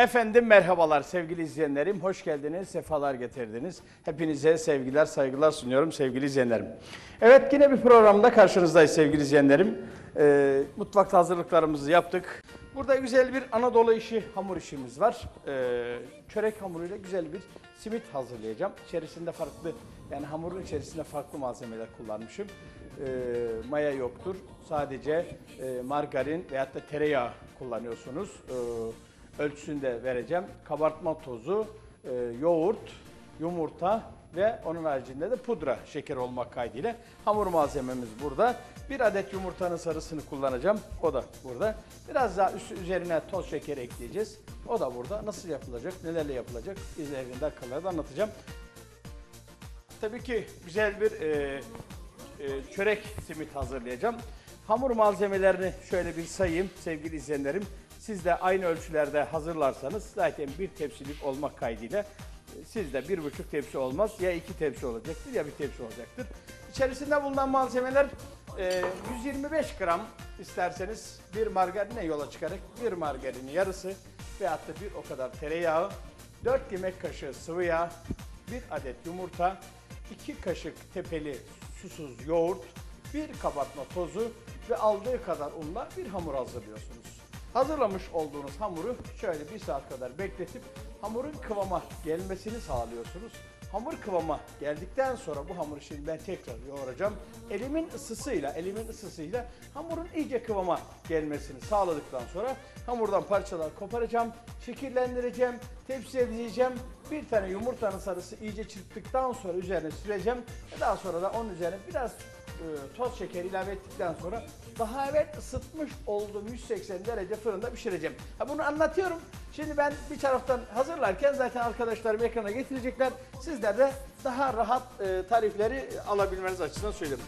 Efendim merhabalar sevgili izleyenlerim. Hoş geldiniz, sefalar getirdiniz. Hepinize sevgiler, saygılar sunuyorum sevgili izleyenlerim. Evet yine bir programda karşınızdayız sevgili izleyenlerim. Ee, mutfakta hazırlıklarımızı yaptık. Burada güzel bir Anadolu işi hamur işimiz var. Ee, çörek hamuruyla güzel bir simit hazırlayacağım. İçerisinde farklı, yani hamurun içerisinde farklı malzemeler kullanmışım. Ee, maya yoktur. Sadece e, margarin veyahut da tereyağı kullanıyorsunuz. Ee, ölçüsünü de vereceğim. Kabartma tozu, e, yoğurt, yumurta ve onun haricinde de pudra şeker olmak kaydıyla hamur malzememiz burada. Bir adet yumurtanın sarısını kullanacağım. O da burada. Biraz daha üstü üzerine toz şeker ekleyeceğiz. O da burada. Nasıl yapılacak, nelerle yapılacak ilerleyen dakikalarda anlatacağım. Tabii ki güzel bir e, e, çörek simit hazırlayacağım. Hamur malzemelerini şöyle bir sayayım sevgili izleyenlerim. Siz de aynı ölçülerde hazırlarsanız zaten bir tepsilik olmak kaydıyla e, sizde bir buçuk tepsi olmaz. Ya iki tepsi olacaktır ya bir tepsi olacaktır. İçerisinde bulunan malzemeler e, 125 gram isterseniz bir margarine yola çıkarak bir margarinin yarısı veyahut da bir o kadar tereyağı, 4 yemek kaşığı sıvı yağ, bir adet yumurta, 2 kaşık tepeli susuz yoğurt, bir kabartma tozu ve aldığı kadar unla bir hamur hazırlıyorsunuz. Hazırlamış olduğunuz hamuru şöyle bir saat kadar bekletip hamurun kıvama gelmesini sağlıyorsunuz. Hamur kıvama geldikten sonra bu hamuru şimdi ben tekrar yoğuracağım. Elimin ısısıyla, elimin ısısıyla hamurun iyice kıvama gelmesini sağladıktan sonra hamurdan parçalar koparacağım, şekillendireceğim, tepsiye dizeceğim. Bir tane yumurtanın sarısı iyice çırptıktan sonra üzerine süreceğim. Daha sonra da onun üzerine biraz toz şeker ilave ettikten sonra evvel ısıtmış olduğum 180 derece fırında pişireceğim. Ha bunu anlatıyorum. Şimdi ben bir taraftan hazırlarken zaten arkadaşlarım ekrana getirecekler. Sizler de daha rahat e, tarifleri alabilmeniz açısından söylüyorum.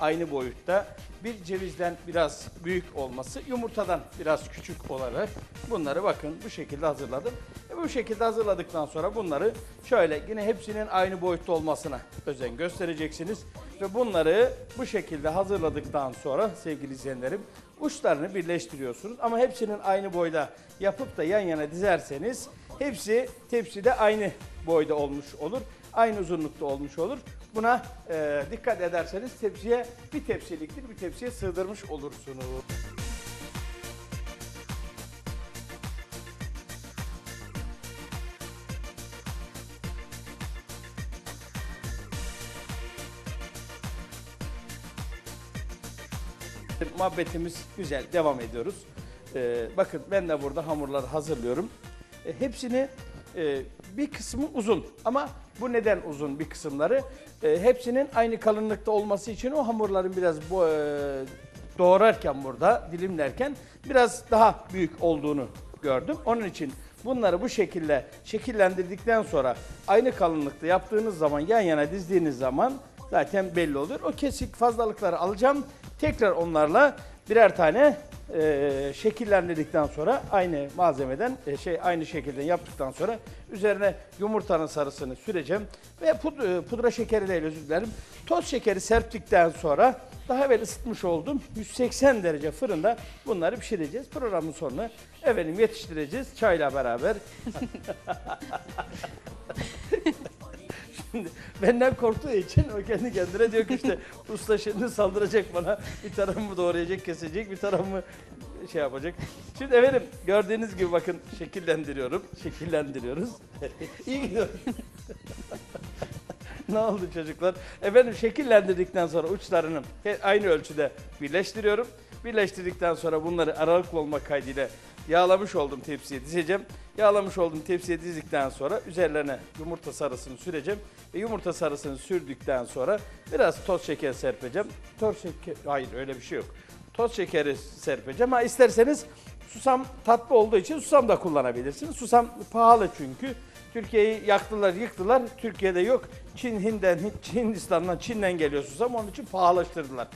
Aynı boyutta bir cevizden biraz büyük olması, yumurtadan biraz küçük olarak bunları bakın bu şekilde hazırladım. E bu şekilde hazırladıktan sonra bunları şöyle yine hepsinin aynı boyutta olmasına özen göstereceksiniz. Ve bunları bu şekilde hazırladıktan sonra sevgili izleyenlerim uçlarını birleştiriyorsunuz. Ama hepsinin aynı boyda yapıp da yan yana dizerseniz hepsi tepside aynı boyda olmuş olur. Aynı uzunlukta olmuş olur. Buna e, dikkat ederseniz tepsiye bir tepsiliktir bir tepsiye sığdırmış olursunuz. Muhabbetimiz güzel, devam ediyoruz. Ee, bakın ben de burada hamurları hazırlıyorum. E, hepsini e, bir kısmı uzun ama bu neden uzun bir kısımları? E, hepsinin aynı kalınlıkta olması için o hamurların biraz bu, e, doğrarken burada dilimlerken biraz daha büyük olduğunu gördüm. Onun için bunları bu şekilde şekillendirdikten sonra aynı kalınlıkta yaptığınız zaman yan yana dizdiğiniz zaman zaten belli olur. O kesik fazlalıkları alacağım. Tekrar onlarla birer tane e, şekillendirdikten sonra aynı malzemeden e, şey aynı şekilde yaptıktan sonra üzerine yumurtanın sarısını süreceğim ve pud, e, pudra şekeri değil özür dilerim. Toz şekeri serptikten sonra daha evvel ısıtmış olduğum 180 derece fırında bunları pişireceğiz. Programın sonuna efendim yetiştireceğiz çayla beraber. Şimdi benden korktuğu için o kendi kendine diyor ki işte usta şimdi saldıracak bana. Bir tarafımı doğrayacak, kesecek, bir tarafımı şey yapacak. Şimdi efendim gördüğünüz gibi bakın şekillendiriyorum. Şekillendiriyoruz. İyi gidiyor. ne oldu çocuklar? Efendim şekillendirdikten sonra uçlarını aynı ölçüde birleştiriyorum. Birleştirdikten sonra bunları aralıklı olmak kaydıyla yağlamış olduğum tepsiye dizeceğim. Yağlamış olduğum tepsiye dizdikten sonra üzerlerine yumurta sarısını süreceğim. Ve yumurta sarısını sürdükten sonra biraz toz şeker serpeceğim. Toz şeker, hayır öyle bir şey yok. Toz şekeri serpeceğim. Ha isterseniz susam tatlı olduğu için susam da kullanabilirsiniz. Susam pahalı çünkü. Türkiye'yi yaktılar, yıktılar. Türkiye'de yok. Çin, Hinden, Çin, Hindistan'dan, Çin'den geliyor susam. Onun için pahalaştırdılar.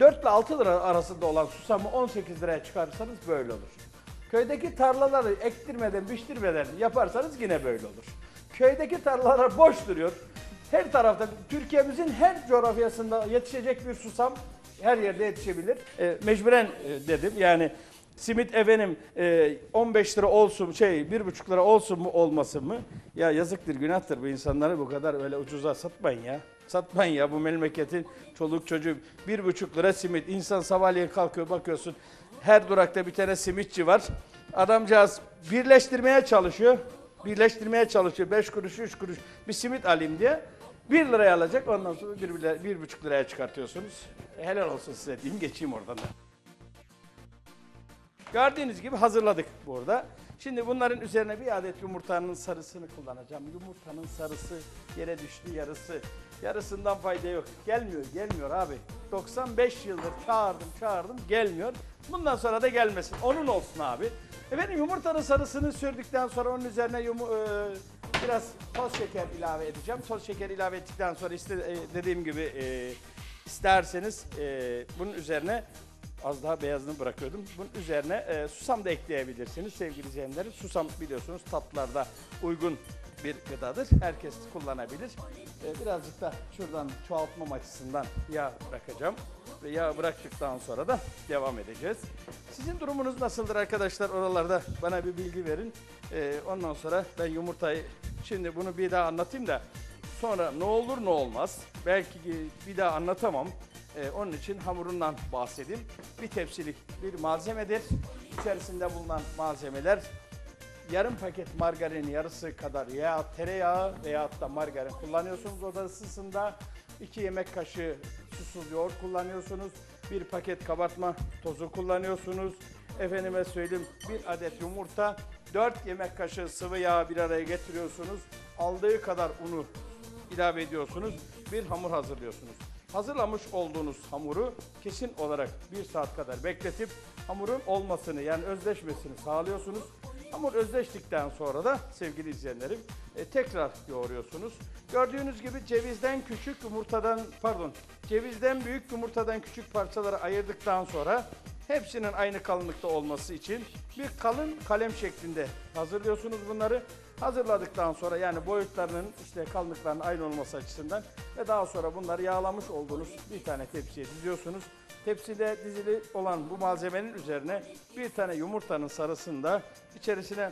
4 ile 6 lira arasında olan susamı 18 liraya çıkarırsanız böyle olur. Köydeki tarlaları ektirmeden, biçtirmeden yaparsanız yine böyle olur. Köydeki tarlalar boş duruyor. Her tarafta, Türkiye'mizin her coğrafyasında yetişecek bir susam her yerde yetişebilir. E, mecburen e, dedim yani simit efendim e, 15 lira olsun şey 1,5 lira olsun mu olmasın mı? Ya yazıktır günahtır bu insanları bu kadar öyle ucuza satmayın ya. Satmayın ya bu memleketin çoluk çocuğu bir buçuk lira simit. İnsan sabahleyin kalkıyor bakıyorsun her durakta bir tane simitçi var. Adamcağız birleştirmeye çalışıyor. Birleştirmeye çalışıyor. 5 kuruş, 3 kuruş bir simit alayım diye. 1 liraya alacak ondan sonra 1 bir, bir buçuk liraya çıkartıyorsunuz. E, helal olsun size diyeyim geçeyim oradan da. Gördüğünüz gibi hazırladık burada. Şimdi bunların üzerine bir adet yumurtanın sarısını kullanacağım. Yumurtanın sarısı yere düştü yarısı. Yarısından fayda yok. Gelmiyor, gelmiyor abi. 95 yıldır çağırdım, çağırdım, gelmiyor. Bundan sonra da gelmesin. Onun olsun abi. Efendim yumurtanın sarısını sürdükten sonra onun üzerine yumu, e, biraz toz şeker ilave edeceğim. Toz şeker ilave ettikten sonra işte e, dediğim gibi e, isterseniz e, bunun üzerine Az daha beyazını bırakıyordum. Bunun üzerine e, susam da ekleyebilirsiniz sevgili izleyenler. Susam biliyorsunuz tatlılarda uygun bir gıdadır. Herkes kullanabilir. E, birazcık da şuradan çoğaltmam açısından yağ bırakacağım. Ve yağ bıraktıktan sonra da devam edeceğiz. Sizin durumunuz nasıldır arkadaşlar oralarda bana bir bilgi verin. E, ondan sonra ben yumurtayı şimdi bunu bir daha anlatayım da sonra ne olur ne olmaz. Belki bir daha anlatamam. Ee, onun için hamurundan bahsedeyim. Bir tepsilik bir malzemedir. İçerisinde bulunan malzemeler yarım paket margarin yarısı kadar ya tereyağı veya da margarin kullanıyorsunuz oda ısısında. 2 yemek kaşığı susuz yoğurt kullanıyorsunuz. Bir paket kabartma tozu kullanıyorsunuz. Efendime söyleyeyim bir adet yumurta, 4 yemek kaşığı sıvı yağ bir araya getiriyorsunuz. Aldığı kadar unu ilave ediyorsunuz. Bir hamur hazırlıyorsunuz. Hazırlamış olduğunuz hamuru kesin olarak bir saat kadar bekletip hamurun olmasını yani özleşmesini sağlıyorsunuz. Hamur özleştikten sonra da sevgili izleyenlerim e, tekrar yoğuruyorsunuz. Gördüğünüz gibi cevizden küçük yumurtadan pardon cevizden büyük yumurtadan küçük parçalara ayırdıktan sonra hepsinin aynı kalınlıkta olması için bir kalın kalem şeklinde hazırlıyorsunuz bunları. Hazırladıktan sonra yani boyutlarının işte kalınlıklarının aynı olması açısından ve daha sonra bunları yağlamış olduğunuz bir tane tepsiye diziyorsunuz. Tepside dizili olan bu malzemenin üzerine bir tane yumurtanın sarısında içerisine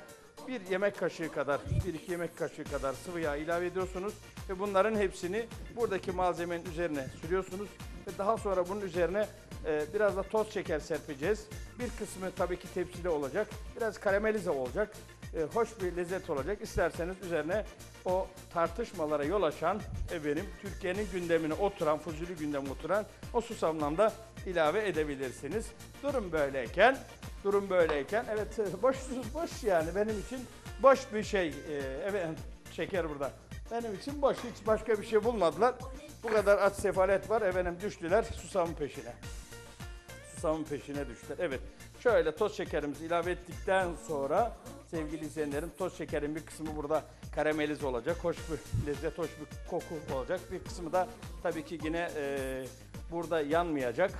bir yemek kaşığı kadar, bir iki yemek kaşığı kadar sıvı yağ ilave ediyorsunuz ve bunların hepsini buradaki malzemenin üzerine sürüyorsunuz ve daha sonra bunun üzerine e, biraz da toz şeker serpeceğiz. Bir kısmı tabii ki tepside olacak, biraz karamelize olacak, e, hoş bir lezzet olacak. İsterseniz üzerine o tartışmalara yol açan efendim Türkiye'nin gündemine oturan, Fuzuli gündemine oturan o susamdan da ilave edebilirsiniz. Durum böyleyken, durum böyleyken evet boş boş yani benim için boş bir şey. E, evet şeker burada. Benim için boş. Hiç başka bir şey bulmadılar. Bu kadar aç sefalet var. Efendim düştüler susamın peşine. Susamın peşine düştüler. Evet. Şöyle toz şekerimizi ilave ettikten sonra sevgili izleyenlerim toz şekerin bir kısmı burada karamelize olacak. Hoş bir lezzet, hoş bir koku olacak. Bir kısmı da tabii ki yine e, burada yanmayacak.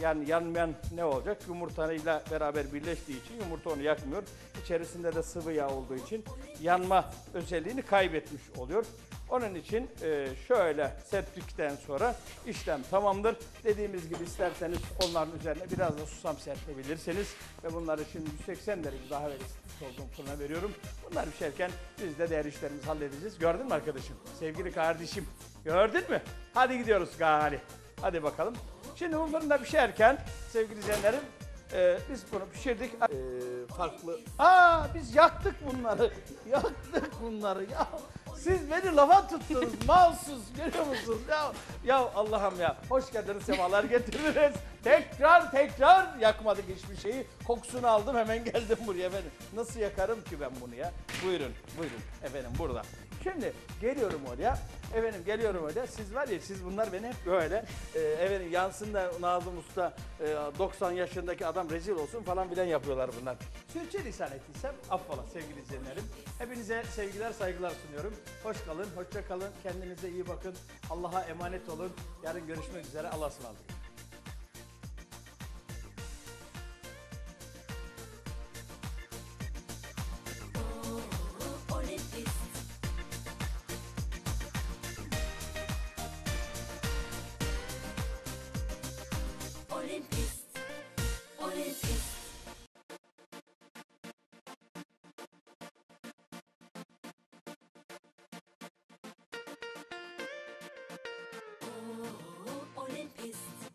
Yani yanmayan ne olacak? Yumurtayla beraber birleştiği için yumurta onu yakmıyor. İçerisinde de sıvı yağ olduğu için yanma özelliğini kaybetmiş oluyor. Onun için e, şöyle serptikten sonra işlem tamamdır. Dediğimiz gibi isterseniz onların üzerine biraz da susam serpebilirsiniz. Ve bunları şimdi 180 derece daha evvel olduğum fırına veriyorum. Bunlar pişerken biz de diğer işlerimizi halledeceğiz. Gördün mü arkadaşım? Sevgili kardeşim. Gördün mü? Hadi gidiyoruz Gali. Hadi bakalım. Şimdi bu fırında pişerken sevgili izleyenlerim e, biz bunu pişirdik. E, farklı. Aa biz yaktık bunları. Yaktık bunları. Ya siz beni lafa tuttunuz. Mahsus görüyor musunuz? Ya, ya Allah'ım ya. Hoş geldiniz sefalar getirdiniz. Tekrar tekrar yakmadık hiçbir şeyi. Kokusunu aldım hemen geldim buraya efendim. Nasıl yakarım ki ben bunu ya? Buyurun buyurun efendim burada. Şimdi geliyorum oraya. Efendim geliyorum oraya. Siz var ya siz bunlar beni hep böyle e, efendim yansın da Nazım Usta e, 90 yaşındaki adam rezil olsun falan filan yapıyorlar bunlar. Sürçülisan ettiysem affola sevgili izleyenlerim. Hepinize sevgiler saygılar sunuyorum. Hoş kalın, hoşça kalın. Kendinize iyi bakın. Allah'a emanet olun. Yarın görüşmek üzere. Allah'a ısmarladık. ist